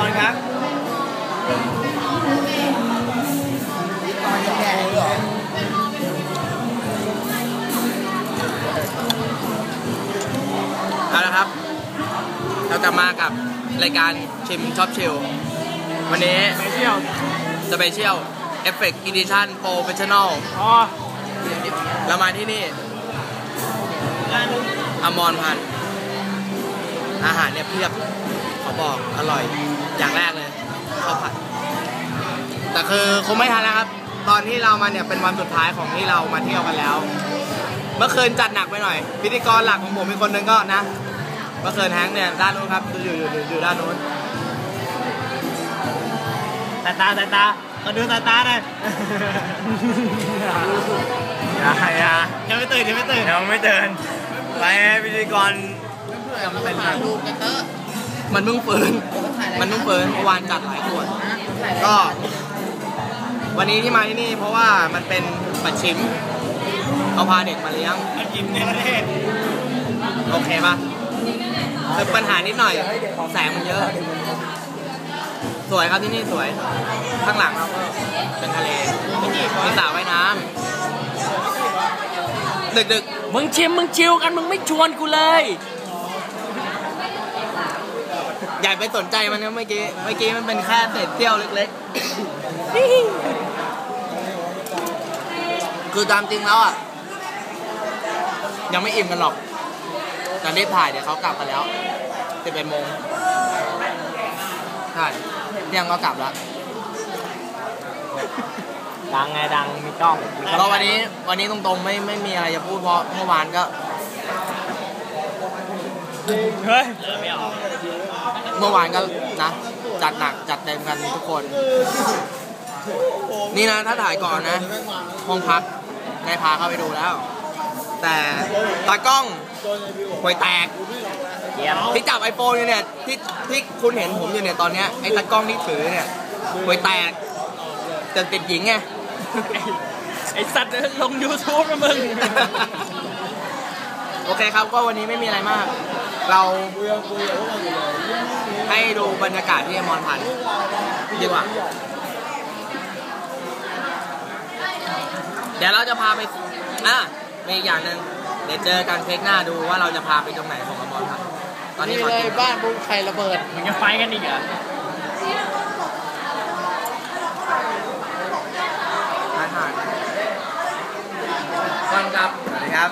ก่อนครับเอาละครับ เราจะมากับรายการชิมชอบชิลวันนี้สเปเชียลสเปเชียลเอฟเฟกต์อีดิชั่นโปรเฟชชั่นอลเรามาที่นี่อมอนพันอาหารเนี่ยเพียบเขาบอกอร่อย อย่างแรกเลยข้าวผัด แต่คือคงไม่ทันแล้วครับ ตอนที่เรามาเนี่ยเป็นวันสุดท้ายของที่เรามาเที่ยวกันแล้ว เมื่อคืนจัดหนักไปหน่อย พิธีกรหลักของผมมีคนหนึงก็นะ เมื่อคืนแฮงค์เนี่ยด้านนู้นครับอยู่อยู่อยู่อยู่ด้านนู้นสายตาสายตาขอดูสายตาหน่อยอย่าอย่ายังไม่ตื่นยังไม่ตื่นยังไม่เดินไปพิธีกรเป็นแบบมันเพิ่งฟื้น มันเพิ่งฟื้นเมื่อวานจัดหลายขวดก็ วันนี้ที่มาที่นี่เพราะว่ามันเป็นปัดชิมเขาพาเด็กมาเลี้ยงมากินในประเทศโอเคปะคือปัญหานิดหน่อยแสงมันเยอะ สวยครับที่นี่สวย ข้างหลังเราก็เป็นทะเลมีสระว่ายน้ำดึกมึงชิมมึงชิวกันมึงไม่ชวนกูเลยๆ อย่าไปสนใจมันนะเมื่อกี้ เมื่อกี้มันเป็นแค่เศษเสี้ยวเล็กๆ คือตามจริงแล้วอะ ยังไม่อิ่มกันหรอกจะรีบถ่ายเดี๋ยวเขากลับกันแล้วสิบเอ็ดโมงใช่เที่ยงก็กลับแล้ว ดังไงดังมีกล้องมีกล้องก็วันนี้วันนี้ตรงๆไม่ไม่มีอะไรจะพูดเพราะเมื่อวานก็ เฮ้ยไม่ออกเมื่อวานก็นะ จัดหนักจัดเต็มกันทุกคน นี่นะถ้าถ่ายก่อนนะ ห้องพักได้พาเข้าไปดูแล้ว แต่ตากล้องห่วยแตกเกียร์ที่จับไอโฟนอยู่เนี่ยที่ที่คุณเห็นผมอยู่เนี่ยตอนเนี้ยไอ้ตากล้องที่ถือเนี่ยห่วยแตกแต่ติดหญิงไงไอสัตว์ลงยูทูบนะมึง โอเคครับก็วันนี้ไม่มีอะไรมาก เราให้ดูบรรยากาศที่อมรพันธ์ดีกว่า เดี๋ยวเราจะพาไปอะมีอีกอย่างหนึ่งเดี๋ยวเจอกันเทคหน้าดูว่าเราจะพาไปตรงไหนของอมรพันธ์ตอนนี้ขอกินบ้านบุ้งไข่ระเบิดมึงจะไฟกันอีกเหรออาหารก่อนครับสวัสดีครับ